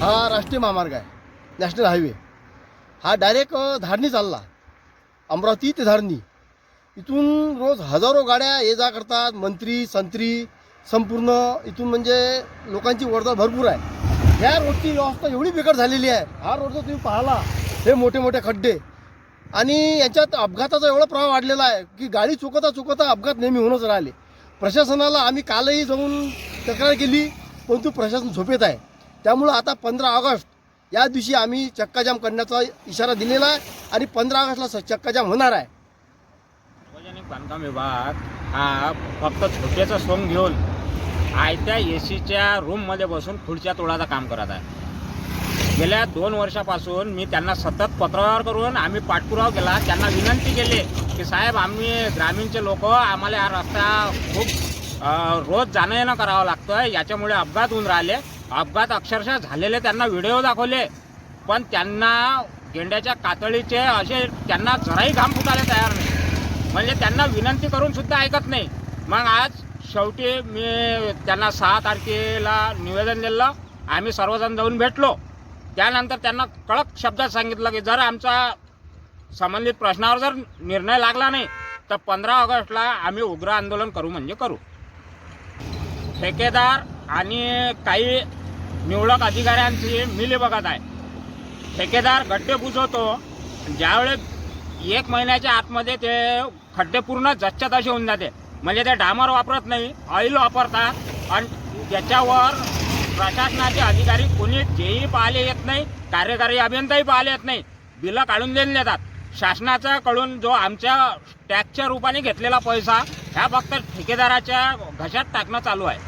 हा राष्ट्रीय महामार्ग आहे. National highway. हा डायरेक्ट धारणी चालला. अमरावती ते धारणी. इथून रोज हजारो गाड्या ये जा करतात. मंत्री संत्री संपूर्ण. इथून म्हणजे लोकांची वर्दळ भरपूर आहे. ह्या रोडची व्यवस्था एवढी बिकट झालेली आहे. हा रोड जर तुम्ही पाहिला हे मोठे मोठे खड्डे. आणि याच्यात अपघाताचा एवढा प्रभाव वाढलेला आहे की गाडी चुकता चुकता अपघात नेहमी होऊनच राहिले. प्रशासनाला आम्ही कालही जाऊन तक्रार केली परंतु प्रशासन झोपेत आहे. त्यामुळं आता पंधरा ऑगस्ट या दिवशी आम्ही चक्काजाम करण्याचा इशारा दिलेला आहे आणि पंधरा ऑगस्टला स- चक्काजाम होणार आहे. सार्वजनिक बांधकाम विभाग हा फक्त छोट्याचा सोंग घेऊन आयत्या ए सीच्या रूममध्ये बसून खुर्च्या तोडाचं काम करत आहे. गेल्या दोन वर्षापासून मी त्यांना सतत पत्रावर करून आम्ही पाठपुरावा केला. त्यांना विनंती केली की साहेब आम्ही ग्रामीणचे लोक आम्हाला हा रस्ता खूप रोज जाणं येणं करावं लागतं याच्यामुळे अपघात होऊन राहिले. अपघात अक्षरशः झालेले त्यांना व्हिडिओ दाखवले. पण त्यांना गेंड्याच्या कातळीचे असे त्यांना जराही घाम फुटायला तयार नाही. म्हणजे त्यांना विनंती करून सुद्धा ऐकत नाही. मग आज शेवटी मी त्यांना सहा तारखेला निवेदन दिलं. आम्ही सर्वजण जाऊन भेटलो. त्यानंतर त्यांना कडक शब्दात सांगितलं की जर आमचा संबंधित प्रश्नावर जर निर्णय लागला नाही तर पंधरा ऑगस्टला आम्ही उग्र आंदोलन करू म्हणजे करू. ठेकेदार आणि काही निवडक अधिकाऱ्यांची बघत आहे. ठेकेदार खड्डे बुजवतो ज्यावेळेस एक महिन्याच्या आतमध्ये ते खड्डे पूर्ण जच्च्या तसे होऊन जाते. म्हणजे ते डामर वापरत नाही ऑइल वापरतात आणि त्याच्यावर प्रशासनाचे अधिकारी कोणी जेही पाहिले येत नाही कार्यकारी अभियंताही पाहिले येत नाही बिलं काढून देऊन देतात. शासनाचा कडून जो आमच्या टॅक्सच्या रूपाने घेतलेला पैसा ह्या फक्त ठेकेदाराच्या घशात टाकणं चालू आहे.